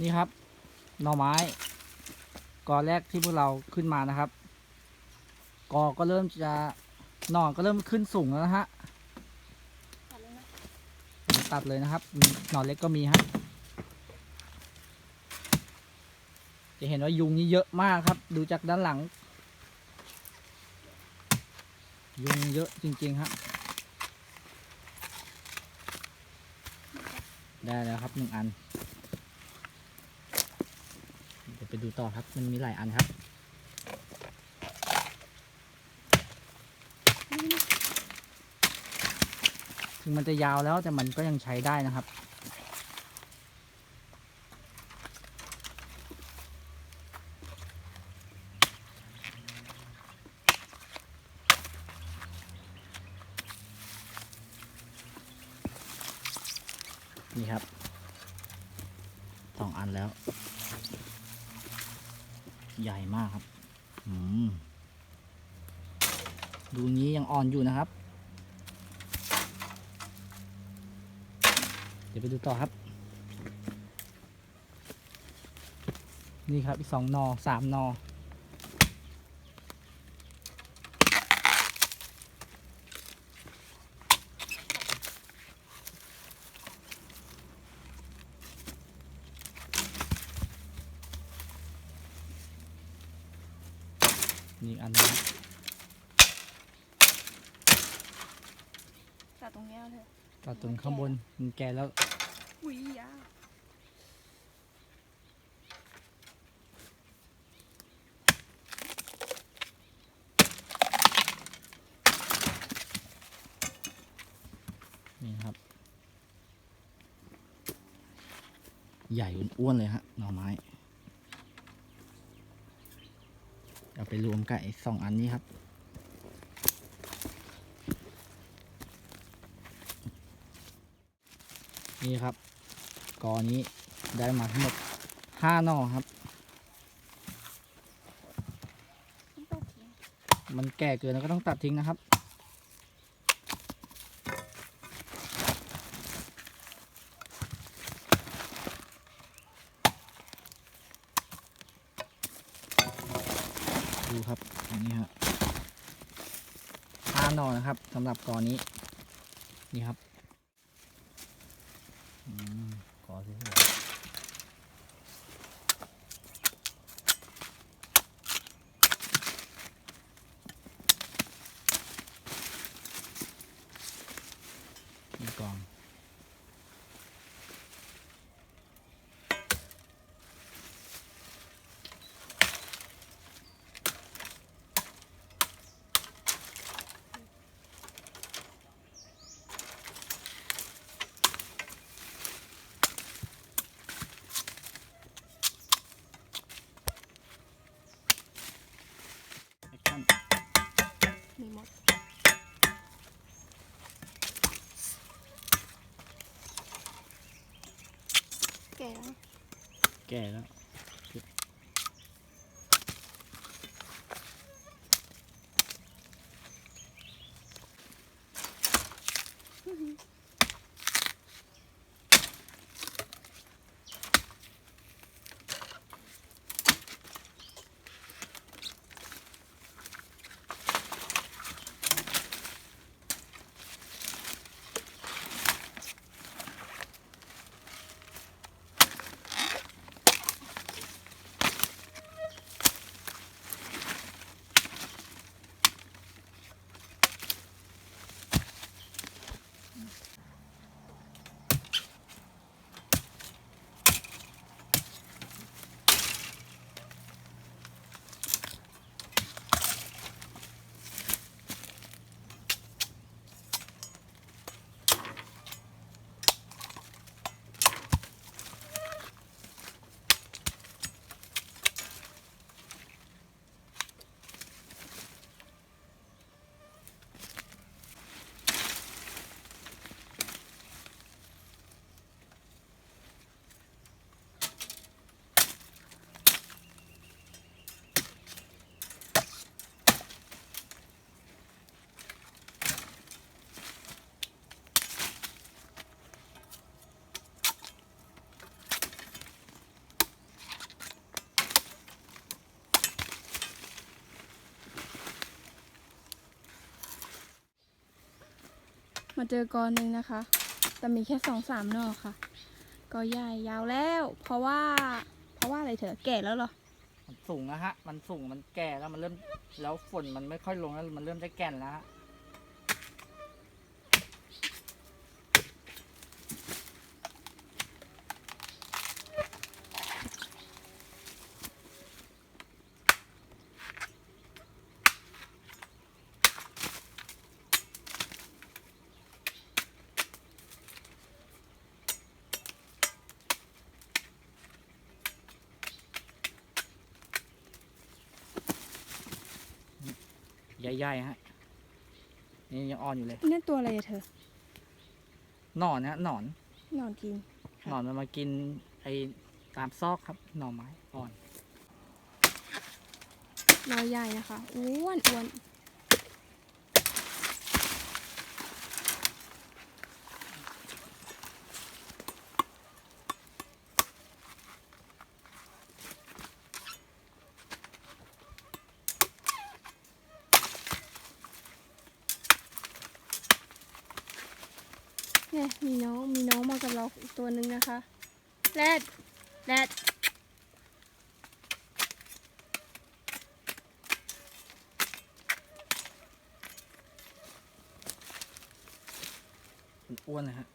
นี่ครับหน่อไม้กอแรกที่พวกเราขึ้นมานะครับ กอก็เริ่มจะหน่อก็เริ่มขึ้นสูงแล้วนะฮะตัดเลยนะครับหน่อเล็กก็มีฮะจะเห็นว่ายุงนี่เยอะมากครับ ดูจากด้านหลัง ยุงเยอะจริงๆครับได้แล้วครับหนึ่งอัน ไปดูต่อครับ มันมีหลายอันครับ ถึงมันจะยาวแล้วแต่มันก็ยังใช้ได้นะครับ นี่ครับสองอันแล้ว ใหญ่มากครับอืมดูนี้ยังอ่อนอยู่นะครับ เดี๋ยวไปดูต่อครับ นี่ครับอีกสองนอสามนอ นี่อีกอันหนึงครับ ตั ดตรงเนี้ยเลยตัดตรงข้างบนมันแก่แล้วอุ้ยยาวนี่ครับ ใหญ่อ้วนๆเลยฮะหน่อไม้เอาไปรวมกับไอ้สองอันนี้ครับ นี่ครับ กอนี้ได้มาทั้งหมดห้าหน่อครับ มันแก่เกินแล้วก็ต้องตัดทิ้งนะครับ ดูครับ อันนี้ครับห้าหน่อนะครับสำหรับกอนี้ นี่ครับอืมกอสวย ๆนี่กอง แอคชั่น มีหมดแก่แล้ว แก่แล้ว มาเจอกอหนึ่งนะคะ แต่มีแค่สองสามนอค่ะ กอใหญ่ยาวแล้ว เพราะว่า เพราะว่าอะไรเถอะแก่แล้วเหรอ มันสูงนะฮะ มันสูง มันแก่แล้ว มันเริ่ม แล้วฝนมันไม่ค่อยลงแล้ว มันเริ่มจะแก่นแล้วฮะ ใหญ่ๆฮะ นี่ยังอ่อนอยู่เลยนี่ตัวอะไรอะเธอหนอนนะหนอนหนอนกินค่ะหนอนมันมากินไอ้ตามซอกครับ หน่อไม้อ่อนหนอใหญ่นะคะอ้วนอ้วน เนี่ยมีน้องมีน้องมากับเราอีกตัวหนึ่งนะคะ แรดแรดอ้วนนะฮะ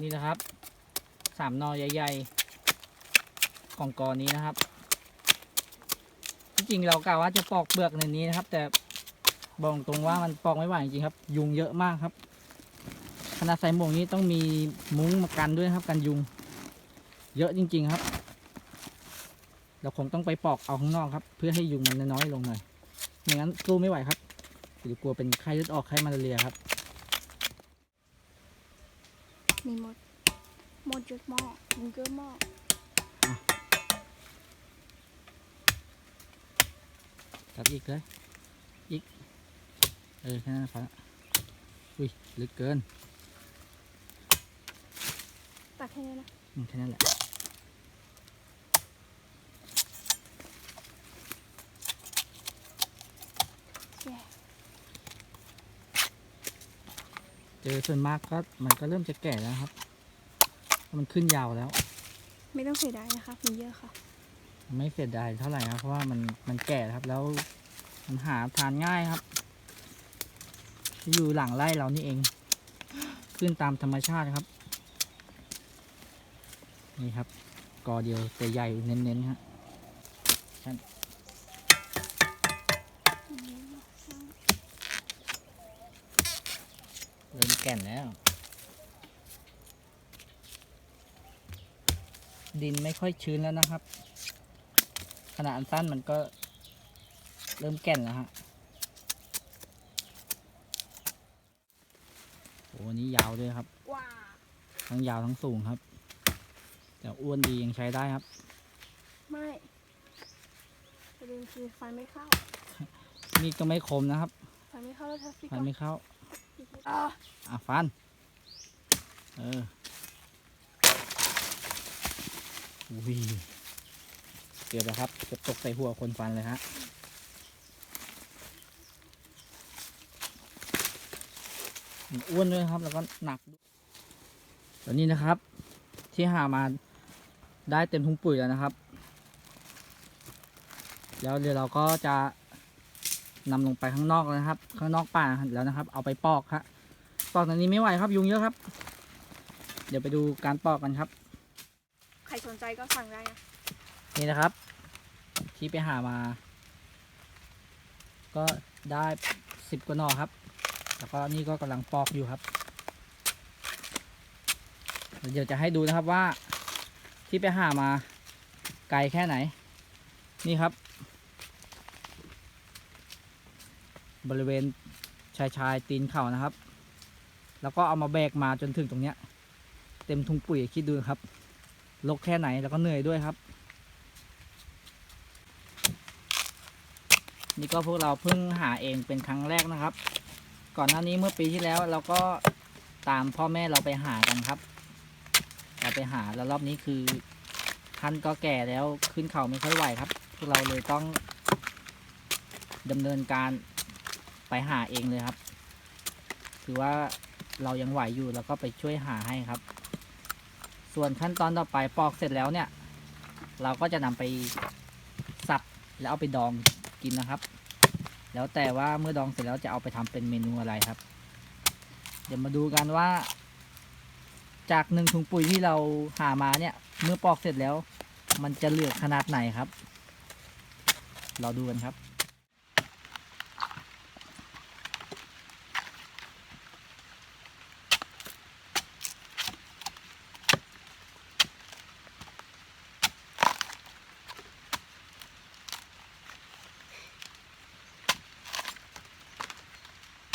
นี่นะครับสามนอใหญ่ๆ ของกอนี้นะครับ ที่จริงเรากะว่าจะปอกเปลือกในนี้นะครับ แต่บอกตรงว่ามันปอกไม่ไหวจริงครับ ยุงเยอะมากครับ ขนาดใส่หมวกนี้ต้องมีมุ้งมากันด้วยนะครับกันยุง เยอะจริง ๆครับ เราคงต้องไปปอกเอาข้างนอกครับ เพื่อให้ยุงมันน้อยๆลงหน่อยไม่งั้นสู้ไม่ไหวครับเดี๋ยวกลัวเป็นไข้เลือดออกไข้มาลาเรียครับ มีหมดหมดเยอะมากยุงเยอะมากตัดอีกเลย อีก เออแค่นั้นพอละอุ้ยลึกเกินตัดแค่นี้นะอืมแค่นั้นแหละแย่เจอส่วนมากก็มันก็เริ่มจะแก่แล้วครับเพราะมันขึ้นยาวแล้ว ไม่ต้องเสียดายนะคะมีเยอะค่ะ ไม่เสียดายเท่าไหร่ครับ เพราะว่ามันมันแก่แล้วครับ แล้วมันหาทานง่ายครับ อยู่หลังไร่เรานี่เอง ขึ้นตามธรรมชาติครับ นี่ครับ กอเดียวแต่ใหญ่เน้นๆครับเริ่มแก่นแล้ว ดินไม่ค่อยชื้นแล้วนะครับ ขนาดอันสั้นมันก็เริ่มแก่นแล้วฮะโอ้อันนี้ยาวด้วยครับว้าทั้งยาวทั้งสูงครับ แต่อ้วนดียังใช้ได้ครับ ไม่ประเด็นคือไฟไม่เข้า มีดก็ไม่คมนะครับ ไฟไม่เข้าแล้วทัฟฟี่ฟันไม่เข้า อะอะฟัน เอออุ้ยเกือบแล้วครับเกือบตกใส่หัวคนฟันเลยฮะมันอ้วนด้วยครับ แล้วก็หนักด้วยตอนนี้นะครับ ที่หามา ได้เต็มถุงปุ๋ยแล้วนะครับ แล้วเดี๋ยวเราก็จะนำลงไปข้างนอกแล้วนะครับ ข้างนอกป่าแล้วนะครับ เอาไปปอกครับปอกตอนนี้ไม่ไหวครับยุงเยอะครับ เดี๋ยวไปดูการปอกกันครับ ใครสนใจก็สั่งได้นะนี่นะครับ ที่ไปหามา ก็ได้สิบกว่าหน่อครับ แล้วก็นี่ก็กำลังปอกอยู่ครับ เดี๋ยวจะให้ดูนะครับว่า ที่ไปหามาไกลแค่ไหน นี่ครับ บริเวณชายชายตีนเขานะครับ แล้วก็เอามาแบกมาจนถึงตรงเนี้ย เต็มถุงปุ๋ยคิดดูครับลกแค่ไหนแล้วก็เหนื่อยด้วยครับ นี่ก็พวกเราเพิ่งหาเองเป็นครั้งแรกนะครับ ก่อนหน้านี้เมื่อปีที่แล้วเราก็ตามพ่อแม่เราไปหากันครับ เราไปหาแล้วรอบนี้คือท่านก็แก่แล้วขึ้นเขาไม่ค่อยไหวครับ พวกเราเลยต้องดำเนินการไปหาเองเลยครับ ถือว่าเรายังไหวอยู่แล้วก็ไปช่วยหาให้ครับ ส่วนขั้นตอนต่อไปปอกเสร็จแล้วเนี่ย เราก็จะนำไปสับแล้วเอาไปดองกินนะครับ แล้วแต่ว่าเมื่อดองเสร็จแล้วจะเอาไปทำเป็นเมนูอะไรครับ เดี๋ยวมาดูกันว่า จากหนึ่งถุงปุ๋ยที่เราหามาเนี่ย เมื่อปอกเสร็จแล้ว มันจะเหลือขนาดไหนครับ เราดูกันครับ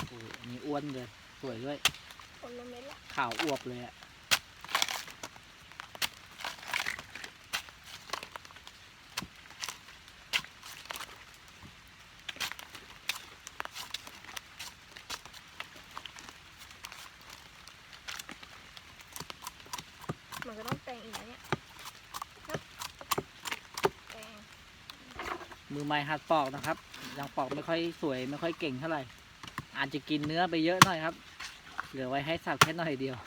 โอ้อันนี้อ้วนเลย สวยด้วยคนละเม็ดละขาวอวบเลยอะ มันก็ต้องแต่งอีกนะเนี่ยนะแต่ง มือไม้หัดปอกนะครับ ยังปอกไม่ค่อยสวยไม่ค่อยเก่งเท่าไหร่ อาจจะกินเนื้อไปเยอะหน่อยครับ เหลือไว้ให้สับแค่หน่อยเดียว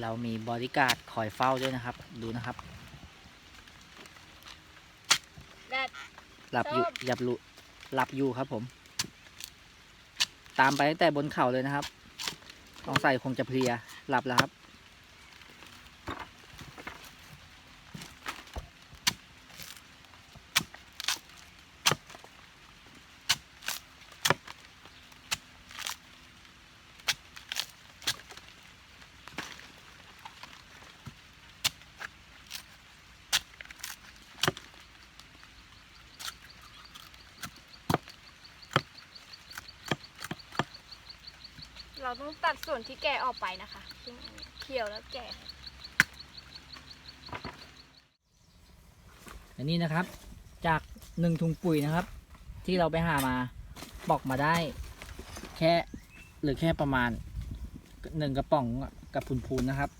เรามีบริการดคอยเฝ้าด้วยนะครับ ดูนะครับแดดหลับอยู่ชอบหลับลุหลับอยู่ครับผม ตามไปตั้งแต่บนเขาเลยนะครับ ต้องใส่คงจะเพลียหลับแล้วครับ ต้องตัดส่วนที่แก่ออกไปนะคะซึ่งเขียวแล้วแก่ อันนี้นะครับ จากหนึ่งถุงปุ๋ยนะครับ ที่เราไปหามาบอกมาได้ แค่หรือแค่ประมาณหนึ่งกระป๋องกับพูนๆนะครับ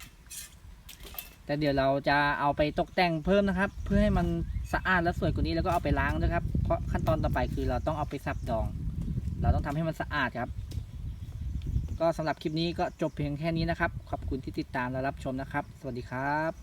แต่เดี๋ยวเราจะเอาไปตกแต่งเพิ่มนะครับ เพื่อให้มันสะอาดและสวยกว่านี้แล้วก็เอาไปล้างนะครับ เพราะขั้นตอนต่อไปคือเราต้องเอาไปสับดอง เราต้องทำให้มันสะอาดครับ ก็สำหรับคลิปนี้ก็จบเพียงแค่นี้นะครับ ขอบคุณที่ติดตามและรับชมนะครับ สวัสดีครับ